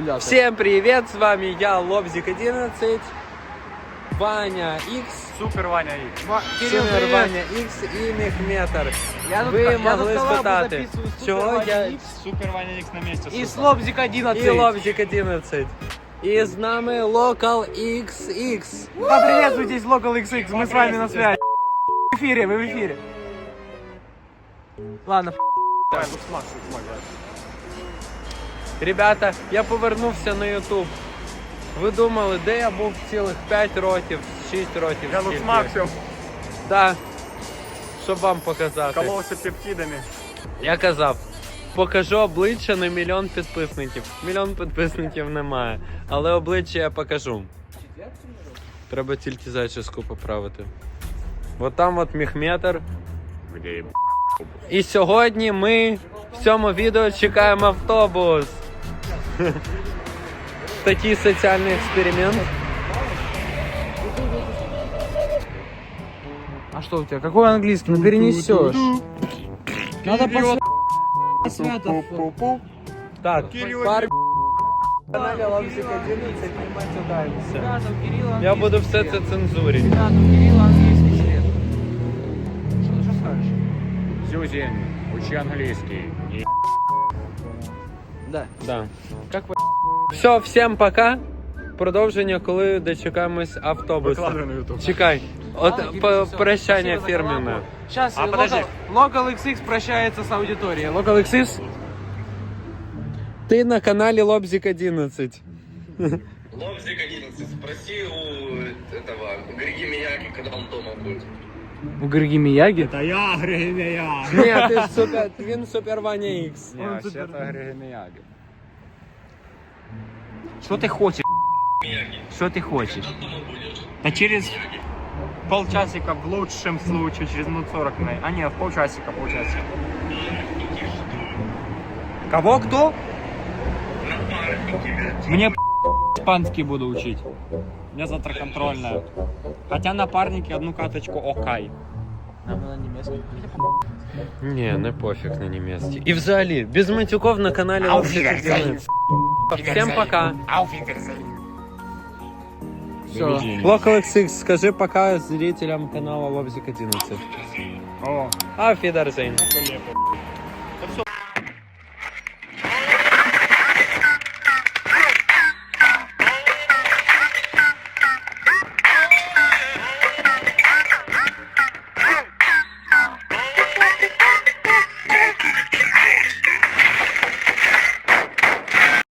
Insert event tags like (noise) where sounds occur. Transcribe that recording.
гуляти. Всем привет, с вами я, Лобзик 11, Ваня X, Супер Ваня Ікс. Ва- Кирил, Супер привіт. Ваня X і Мехметр. Я тут- Ви я могли тут коллабу спитати, записую з чого Супер я Ваня Ікс Супер Ваня Ікс на місці. І супер. Слобзик 11. і Лобзик 11. І з нами Local XX. Поприветствуйтесь, Local XX, мы с вами на связи. В эфире, вы в эфире. Ладно, Давай, ну, смак, смак, давай. Ребята, я повернувся на YouTube. Ви думали, де я був цілих 5 років, 6 років. Я скільки? тут смаксив, Так. Щоб вам показати. коловся пептидами. Я казав, покажу обличчя на мільйон підписників. Мільйон підписників немає, але обличчя я покажу. Треба тільки зачіску поправити. От там от міхметр. І сьогодні ми в цьому відео чекаємо автобус. (laughs) Такий соціальний експеримент. а что у тебя? Какой английский? Ну перенесешь. Надо посмотреть. (laughs) Святов. Так, Кирилл, пар... каналі Лобзик 11 ми матюкаємося. Святов, Кирилл, Я буду все це цензурити. Святов, Кирилл, английский след. Что, что скажешь? Зюзін, учи англійський. І Да. Да. Как ви... Все, всім пока. Продовження, коли дочекаємось автобуса. викладаю на ютуб. Чекай. От Ладно, по- Кирилл, всё. прощання Спасибо за фірменне. коллабу. Сейчас А, Local, подожди. Local XX прощается с аудиторией. Local XX? Ти на каналі Лобзик 11. Лобзик 11, спроси у этого Григи Мияги, когда он дома будет. У Георгия Мияги? Та я, Григімія. Ні, ти ж супер, він супер Ваня Ікс. Ні, ще то Григіміяги. Что ты хочешь? Что ты хочешь? Та через полчасика в лучшем случае, через минут 40 на... А не, в полчасика, полчасика. Кого кто? Мне испанский буду учить. У меня завтра контрольная. Хотя напарники одну каточку окай. Нам надо немецкий. Ні, не пофіг на німецький. І взагалі, без матюков на каналі Лобзик 11. Всім пока. Все. Local XX, скажи пока зрителям канала Лобзик 11. О, Auf Wiedersehen. полепо.